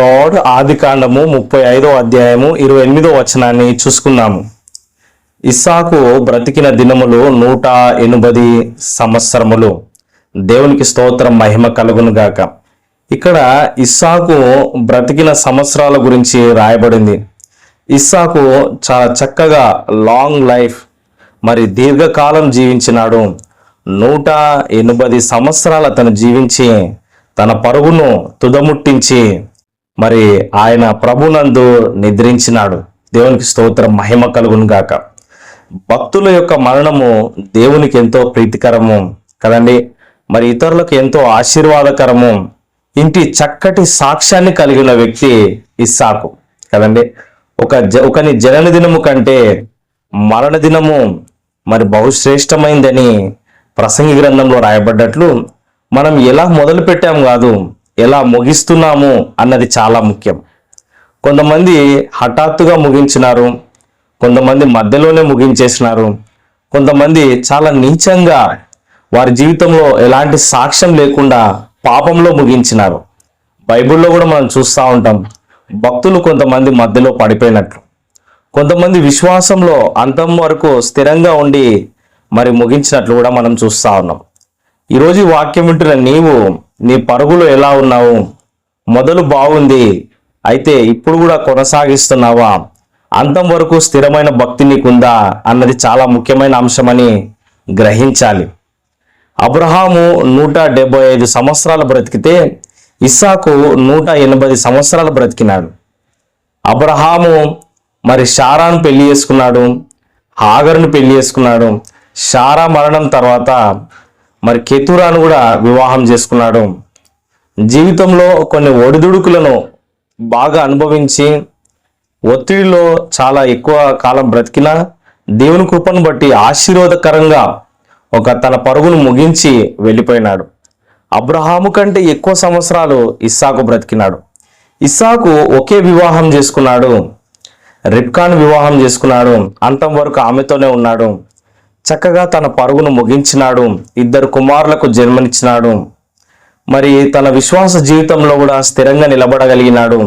Lord ఆది కాండము ముప్పై ఐదో అధ్యాయము ఇరవై ఎనిమిదో వచనాన్ని చూసుకున్నాము. ఇస్సాకు బ్రతికిన దినములు నూట ఎనిమిది సంవత్సరములు. దేవునికి స్తోత్రం మహిమ కలుగును గాక. ఇక్కడ ఇస్సాకు బ్రతికిన సంవత్సరాల గురించి రాయబడింది. ఇస్సాకు చాలా చక్కగా లాంగ్ లైఫ్ మరి దీర్ఘకాలం జీవించినాడు. నూట ఎనిమిది సంవత్సరాలు అతను జీవించి తన పరుగును తుదముట్టించి మరి ఆయన ప్రభునందు నిద్రించినాడు. దేవునికి స్తోత్రం మహిమ కలుగును గాక భక్తుల యొక్క మరణము దేవునికి ఎంతో ప్రీతికరము కదండి. మరి ఇతరులకు ఎంతో ఆశీర్వాదకరము ఇంటి చక్కటి సాక్ష్యాన్ని కలిగిన వ్యక్తి ఇస్సాకు కదండి. ఒక జ ఒకని జనన దినము కంటే మరణ దినము మరి బహుశ్రేష్టమైందని ప్రసంగి గ్రంథంలో రాయబడ్డట్లు మనం ఎలా మొదలు పెట్టాం కాదు ఎలా ముగిస్తున్నాము అన్నది చాలా ముఖ్యం. కొంతమంది హఠాత్తుగా ముగించినారు కొంతమంది మధ్యలోనే ముగించేసినారు కొంతమంది చాలా నీచంగా వారి జీవితంలో ఎలాంటి సాక్ష్యం లేకుండా పాపంలో ముగించినారు. బైబిల్లో కూడా మనం చూస్తూ ఉంటాం భక్తులు కొంతమంది మధ్యలో పడిపోయినట్లు. కొంతమంది విశ్వాసంలో అంతం వరకు స్థిరంగా ఉండి మరి ముగించినట్లు కూడా మనం చూస్తూ ఉన్నాం. ఈరోజు వాక్యం వింటున్న నీవు నీ పరుగులు ఎలా ఉన్నావు? మొదలు బాగుంది. అయితే ఇప్పుడు కూడా కొనసాగిస్తున్నావా? అంతం వరకు స్థిరమైన భక్తి నీకుందా? అన్నది చాలా ముఖ్యమైన అంశమని గ్రహించాలి. అబ్రహాము నూట డెబ్బై ఐదు సంవత్సరాలు బ్రతికితే ఇస్సాకు నూట ఎనభై సంవత్సరాలు బ్రతికినాడు. అబ్రహాము మరి షారాను పెళ్ళి చేసుకున్నాడు హాగర్ను పెళ్ళి చేసుకున్నాడు. షారా మరణం తర్వాత మరి కేతురాను కూడా వివాహం చేసుకున్నాడు. జీవితంలో కొన్ని ఒడిదుడుకులను బాగా అనుభవించి ఒత్తిడిలో చాలా ఎక్కువ కాలం బ్రతికిన దేవుని కృపను బట్టి ఆశీర్వాదకరంగా ఒక తన పరుగును ముగించి వెళ్ళిపోయినాడు. అబ్రహాము కంటే ఎక్కువ సంవత్సరాలు ఇస్సాకు బ్రతికినాడు. ఇస్సాకు ఒకే వివాహం చేసుకున్నాడు. రిప్కాన్ వివాహం చేసుకున్నాడు. అంతం వరకు ఆమెతోనే ఉన్నాడు. చక్కగా తన పరుగును ముగించినాడు ఇద్దరు కుమారులకు జన్మనిచ్చినాడు. మరి తన విశ్వాస జీవితంలో కూడా స్థిరంగా నిలబడగలిగినాడు.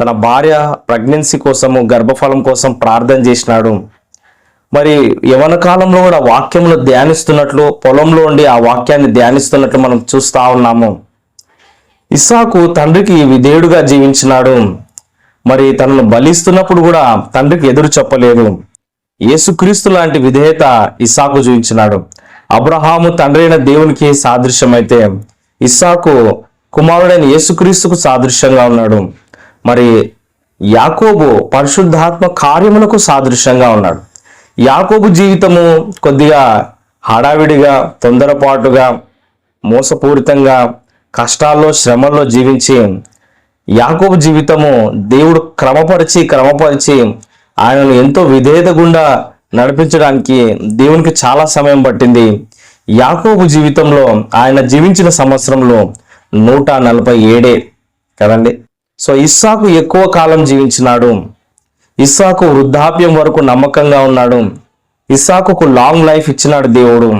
తన భార్య ప్రెగ్నెన్సీ కోసము గర్భఫలం కోసం ప్రార్థన చేసినాడు. మరి యవన కాలంలో కూడా వాక్యమును ధ్యానిస్తున్నట్లు పొలంలో ఉండి ఆ వాక్యాన్ని ధ్యానిస్తున్నట్లు మనం చూస్తా ఉన్నాము. ఇస్సాకు తండ్రికి విధేయుడుగా జీవించినాడు. మరి తనను బలిస్తున్నప్పుడు కూడా తండ్రికి ఎదురు చెప్పలేదు. యేసుక్రీస్తు లాంటి విధేయత ఇస్సాకు చూపించినాడు. అబ్రహాము తండ్రి అయిన దేవునికి సాదృశ్యమైతే ఇస్సాకు కుమారుడైన యేసుక్రీస్తుకు సాదృశ్యంగా ఉన్నాడు. మరి యాకోబు పరిశుద్ధాత్మ కార్యములకు సాదృశ్యంగా ఉన్నాడు. యాకోబు జీవితము కొద్దిగా హడావిడిగా తొందరపాటుగా మోసపూరితంగా కష్టాల్లో శ్రమల్లో జీవించి యాకోబు జీవితము దేవుడు క్రమపరిచి క్రమపరిచి ఆయనను ఎంతో విధేయత గుండా నడిపించడానికి దేవునికి చాలా సమయం పట్టింది. యాకోబు జీవితంలో ఆయన జీవించిన సంవత్సరంలో నూట నలభై ఏడే కదండి. సో ఇస్సాకు ఎక్కువ కాలం జీవించినాడు. ఇస్సాకు వృద్ధాప్యం వరకు నమ్మకంగా ఉన్నాడు. ఇస్సాకు లాంగ్ లైఫ్ ఇచ్చినాడు దేవుడు.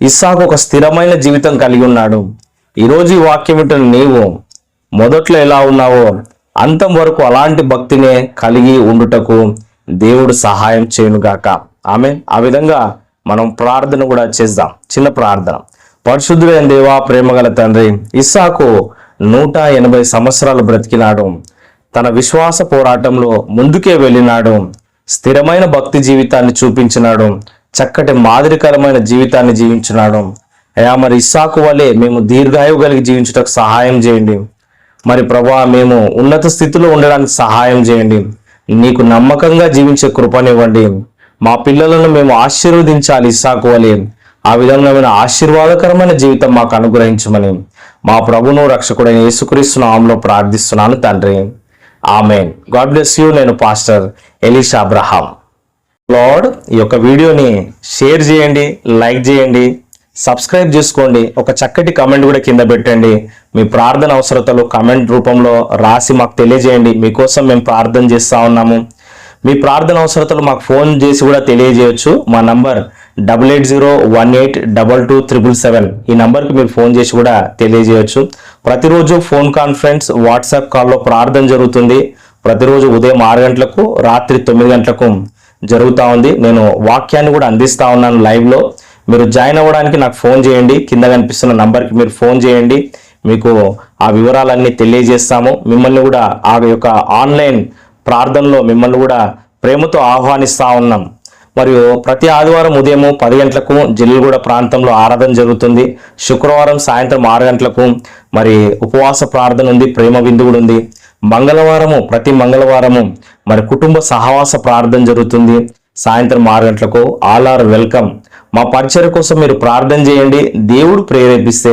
ఇస్సాకు ఒక స్థిరమైన జీవితం కలిగి ఉన్నాడు. ఈరోజు ఈ వాక్యం వింటున్న నీవు మొదట్లో ఎలా ఉన్నావో అంతం వరకు అలాంటి భక్తినే కలిగి ఉండుటకు దేవుడు సహాయం చేయనుగాక. ఆమె ఆ విధంగా మనం ప్రార్థన కూడా చేద్దాం. చిన్న ప్రార్థన. పరిశుద్ధుడైన దేవా ప్రేమగల తండ్రి ఇస్సాకు నూట ఎనభై సంవత్సరాలు బ్రతికినాడు. తన విశ్వాస పోరాటంలో ముందుకే వెళ్ళినాడు. స్థిరమైన భక్తి జీవితాన్ని చూపించినాడు. చక్కటి మాదిరికరమైన జీవితాన్ని జీవించినాడు. అయా మరి ఇస్సాకు వలె మేము దీర్ఘాయువు కలిగి జీవించుటకు సహాయం చేయండి. మరి ప్రభా మేము ఉన్నత స్థితిలో ఉండడానికి సహాయం చేయండి. నీకు నమ్మకంగా జీవించే కృపనివ్వండి. మా పిల్లలను మేము ఆశీర్వదించాలి ఇస్సాకు వలె ఆ విధంగా ఆశీర్వాదకరమైన జీవితం మాకు అనుగ్రహించమని మా ప్రభును రక్షకుడైన యేసుక్రీస్తు నామంలో ప్రార్థిస్తున్నాను తండ్రి. ఆమెన్. God bless you. నేను పాస్టర్ ఎలీషా అబ్రహాం. లార్డ్ ఈ యొక్క వీడియోని షేర్ చేయండి లైక్ చేయండి. సబ్స్క్రైబ్ చేసుకోండి. ఒక చక్కటి కమెంట్ కూడా కింద పెట్టండి. మీ ప్రార్థన అవసరతలు కమెంట్ రూపంలో రాసి మాకు తెలియజేయండి. మీకోసం మేము ప్రార్థన చేస్తూ ఉన్నాము. మీ ప్రార్థన అవసరతలు మాకు ఫోన్ చేసి కూడా తెలియజేయచ్చు. మా number double eight zero one eight double two triple seven ఈ నంబర్కి మీరు ఫోన్ చేసి కూడా తెలియజేయచ్చు. ప్రతిరోజు ఫోన్ కాన్ఫరెన్స్ వాట్సాప్ కాల్లో ప్రార్థన జరుగుతుంది. ప్రతిరోజు ఉదయం ఆరు గంటలకు రాత్రి తొమ్మిది గంటలకు జరుగుతూ ఉంది. నేను వాక్యాన్ని కూడా అందిస్తా ఉన్నాను లైవ్లో. మీరు జాయిన్ అవ్వడానికి నాకు ఫోన్ చేయండి. కింద కనిపిస్తున్న నంబర్కి మీరు ఫోన్ చేయండి. మీకు ఆ వివరాలన్నీ తెలియజేస్తాము. మిమ్మల్ని కూడా ఆ యొక్క ఆన్లైన్ ప్రార్థనలో మిమ్మల్ని కూడా ప్రేమతో ఆహ్వానిస్తా ఉన్నాం. మరియు ప్రతి ఆదివారం ఉదయం పది గంటలకు జిల్లుగూడ ప్రాంతంలో ఆరాధన జరుగుతుంది. శుక్రవారం సాయంత్రం ఆరు గంటలకు మరి ఉపవాస ప్రార్థన ఉంది ప్రేమ విందు కూడా ఉంది. మంగళవారము ప్రతి మంగళవారము మరి కుటుంబ సహవాస ప్రార్థన జరుగుతుంది. సాయంత్రం ఆరు గంటలకు ఆల్ ఆర్ వెల్కమ్. మా పరిచర్య కోసం మీరు ప్రార్థన చేయండి. దేవుడు ప్రేరేపిస్తే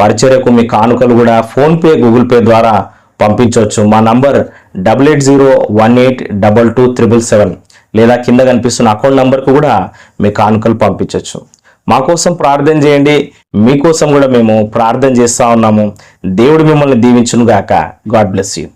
పరిచర్యకు మీ కానుకలు కూడా ఫోన్పే గూగుల్ పే ద్వారా పంపించవచ్చు. మా number double eight zero one eight double two triple seven లేదా కింద కనిపిస్తున్న అకౌంట్ నంబర్కు కూడా మీ కానుకలు పంపించవచ్చు. మా కోసం ప్రార్థన చేయండి. మీకోసం కూడా మేము ప్రార్థన చేస్తూ ఉన్నాము. దేవుడు మిమ్మల్ని దీవించును గాక గాడ్ బ్లెస్ యూ.